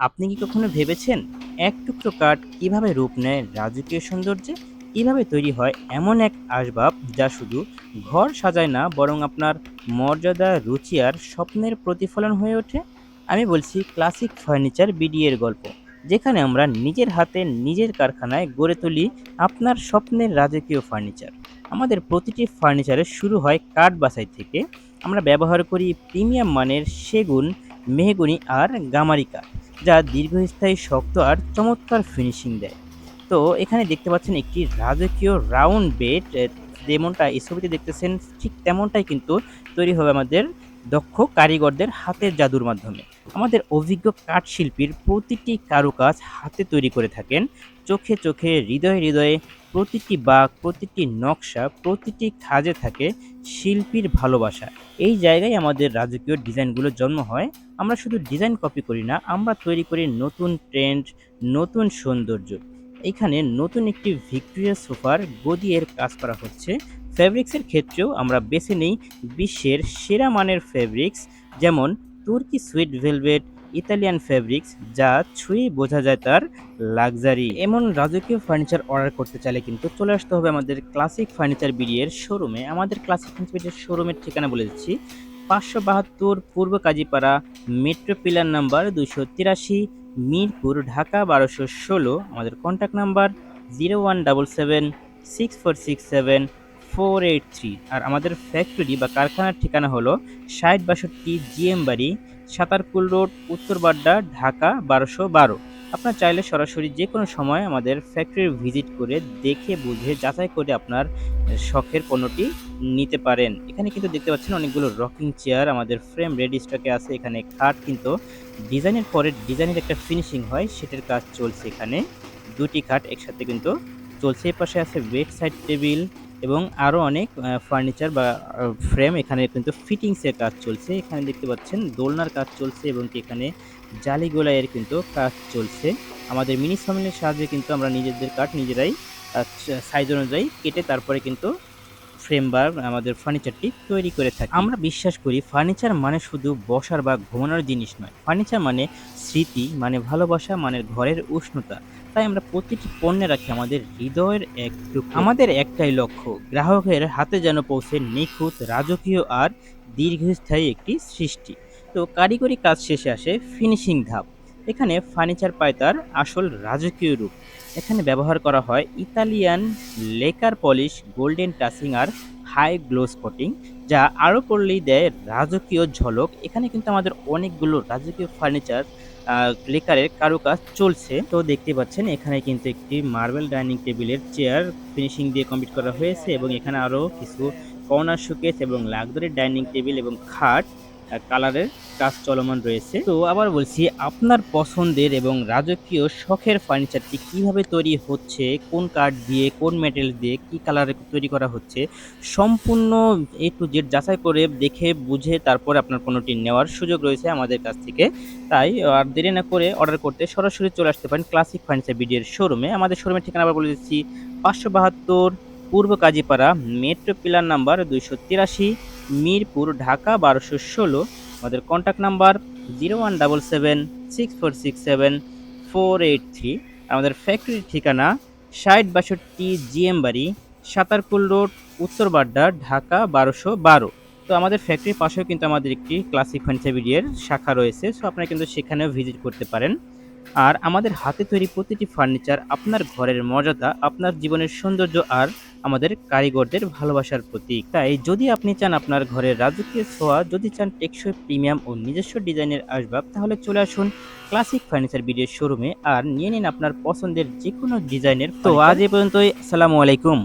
আপনি কি কখনো ভেবেছেন এক টুকরো কাঠ কীভাবে রূপ নেয় রাজকীয় সৌন্দর্যে? কীভাবে তৈরি হয় এমন এক আসবাব যা শুধু ঘর সাজায় না, বরং আপনার মর্যাদা, রুচি আর স্বপ্নের প্রতিফলন হয়ে ওঠে? আমি বলছি ক্লাসিক ফার্নিচার বিডিএর গল্প, যেখানে আমরা নিজের হাতে নিজের কারখানায় গড়ে তুলি আপনার স্বপ্নের রাজকীয় ফার্নিচার। আমাদের প্রতিটি ফার্নিচারের শুরু হয় কাঠ বাছাই থেকে। আমরা ব্যবহার করি প্রিমিয়াম মানের সেগুন, মেহগনি আর গামারি কাঠ যা দীর্ঘস্থায়ী শক্ত আর চমৎকার ফিনিশিং দেয়। তো এখানে দেখতে পাচ্ছেন একটি রাজকীয় রাউন্ড বেড যেমনটা এই ছবিতে দেখতেছেন, ঠিক তেমনটাই কিন্তু তৈরি হবে আমাদের দক্ষ কারিগরদের হাতের জাদুর মাধ্যমে। আমাদের অভিজ্ঞ কাঠ শিল্পীর প্রতিটি কারুকাজ হাতে তৈরি করে থাকেন। চোখে চোখে, হৃদয়ে হৃদয়ে প্রতিটি বাঘ, প্রতিটি নকশা, প্রতিটি কাজে থাকে শিল্পীর ভালোবাসা এই জায়গায় আমাদের রাজকীয় ডিজাইনগুলো জন্ম হয়। আমরা শুধু ডিজাইন কপি করি না, আমরা তৈরি করি নতুন ট্রেন্ড নতুন সৌন্দর্য। এখানে নতুন একটি ভিক্টোরিয়া সোফার গদি এর কাজ করা হচ্ছে। ফেব্রিক্সের ক্ষেত্রেও আমরা বেছে নেই বিশ্বের সেরা মানের ফেব্রিক্স যেমন তুর্কি সুইট ভেলভেট ইতালিয়ান ফেব্রিক্স যা ছুঁই বোঝা যায় তার লাক্সারি। এমন রাজকীয় ফার্নিচার অর্ডার করতে চাইলে কিন্তু চলে আসতে হবে আমাদের ক্লাসিক ফার্নিচার বিডিয়ের শোরুমে। আমাদের ক্লাসিক ফার্নিচার শোরুমের ঠিকানা বলে দিচ্ছি। পাঁচশো বাহাত্তর পূর্ব কাজীপাড়া মেট্রো পিলার নাম্বার দুশো তিরাশি, মিরপুর, ঢাকা বারোশো ষোলো। আমাদের contact number zero one double seven, six four six seven four eight three. আর আমাদের ফ্যাক্টরি বা কারখানার ঠিকানা হলো ষাট বাষট্টি জিএম বাড়ি, সাতারকুল রোড, উত্তর বাড্ডা, ঢাকা বারোশো বারো। আপনার চাইলে সরাসরি যে কোনো সময় আমাদের ফ্যাক্টরি ভিজিট করে দেখে, বুঝে, যাচাই করে আপনার শখের পণ্যটি নিতে পারেন। এখানে কিন্তু দেখতে পাচ্ছেন অনেকগুলো রকিং চেয়ার আমাদের ফ্রেম রেডি স্টকে আছে, এখানে খাট কিন্তু ডিজাইনের পরে ডিজাইনের একটা ফিনিশিং হয়, সেটার কাজ চলছে এখানে। দুটি খাট একসাথে কিন্তু চলছে এই পাশে আছে বেড সাইড টেবিল এবং আরও অনেক ফার্নিচার বা ফ্রেম এখানে কিন্তু ফিটিংসের কাজ চলছে। এখানে দেখতে পাচ্ছেন দোলনার কাজ চলছে এবং এখানে জালি গোলাইয়ের কিন্তু কাজ চলছে। আমাদের মিনি সামিনের সাহায্যে কিন্তু আমরা নিজেদের কাঠ নিজেরাই সাইজ অনুযায়ী কেটে তারপরে কিন্তু ফ্রেম বা আমাদের ফার্নিচারটি তৈরি করে থাকি। আমরা বিশ্বাস করি ফার্নিচার মানে শুধু বসার বা ঘুমানোর জিনিস নয়। ফার্নিচার মানে স্মৃতি মানে ভালোবাসা মানে ঘরের উষ্ণতা। তাই আমরা প্রতিটি পণ্যে রাখি আমাদের হৃদয়ের এক। আমাদের একটাই লক্ষ্য, গ্রাহকের হাতে যেন পৌঁছে নিখুঁত, রাজকীয় আর দীর্ঘস্থায়ী একটি সৃষ্টি। তো কারিগরি কাজ শেষে আসে ফিনিশিং ধাপ। এখানে ফার্নিচার পায় তার আসল রাজকীয় রূপ। এখানে ব্যবহার করা হয় Italian lacquer polish, golden touching আর হাই গ্লো স্পটিং, যা আরও করলেই দেয় রাজকীয় ঝলক। এখানে কিন্তু আমাদের অনেকগুলো রাজকীয় ফার্নিচার লেকারের কারুকাজ চলছে। তো দেখতে পাচ্ছেন, এখানে কিন্তু একটি মার্বেল ডাইনিং টেবিলের চেয়ার ফিনিশিং দিয়ে কমপ্লিট করা হয়েছে এবং এখানে আরও কিছু কর্নার শোকেস এবং লাক্সারি ডাইনিং টেবিল এবং খাট কালারের কাজ চলমান রয়েছে। তো আবার বলছি, আপনার পছন্দের এবং রাজকীয় শখের ফার্নিচারটি কীভাবে তৈরি হচ্ছে? কোন কাঠ দিয়ে, কোন মেটেরিয়াল দিয়ে কি কালারে তৈরি করা হচ্ছে? সম্পূর্ণ এ টু জেড যাচাই করে দেখে বুঝে তারপরে আপনার পণ্যটি নেওয়ার সুযোগ রয়েছে আমাদের কাছ থেকে। তাই, আর দেরি না করে অর্ডার করতে সরাসরি চলে আসতে পারেন ক্লাসিক ফার্নিচার বিডির শোরুমে আমাদের শোরুমের ঠিকানা আবার বলে দিচ্ছি, পাঁচশো বাহাত্তর, পূর্ব কাজীপাড়া মেট্রো পিলার নাম্বার দুইশো তিরাশি মিরপুর, ঢাকা বারোশো ষোলো। আমাদের contact number zero one double seven six four six seven four eight three আমাদের ফ্যাক্টরির ঠিকানা ষাট বাষট্টি জিএম বাড়ি, সাতারকুল রোড, উত্তর বাড্ডা, ঢাকা বারোশো বারো। তো আমাদের ফ্যাক্টরির পাশেও কিন্তু আমাদের একটি ক্লাসিক ফার্নিচার শাখা রয়েছে সো আপনারা কিন্তু সেখানেও ভিজিট করতে পারেন। আর আমাদের হাতে তৈরি প্রতিটি ফার্নিচার আপনার ঘরের মর্যাদা, আপনার জীবনের সৌন্দর্য আর আমাদের কারিগরদের ভালোবাসার প্রতীক। তাই যদি আপনি চান আপনার ঘরের রাজকীয় ছোঁয়া যদি চান টেকসই প্রিমিয়াম ও নিজস্ব ডিজাইনের আসবাব তাহলে চলে আসুন ক্লাসিক ফার্নিচার ভিডিও শোরুমে। আর নিয়ে নিন আপনার পছন্দের যে কোনো ডিজাইনের তো আজ এ পর্যন্তই। আসসালামু আলাইকুম।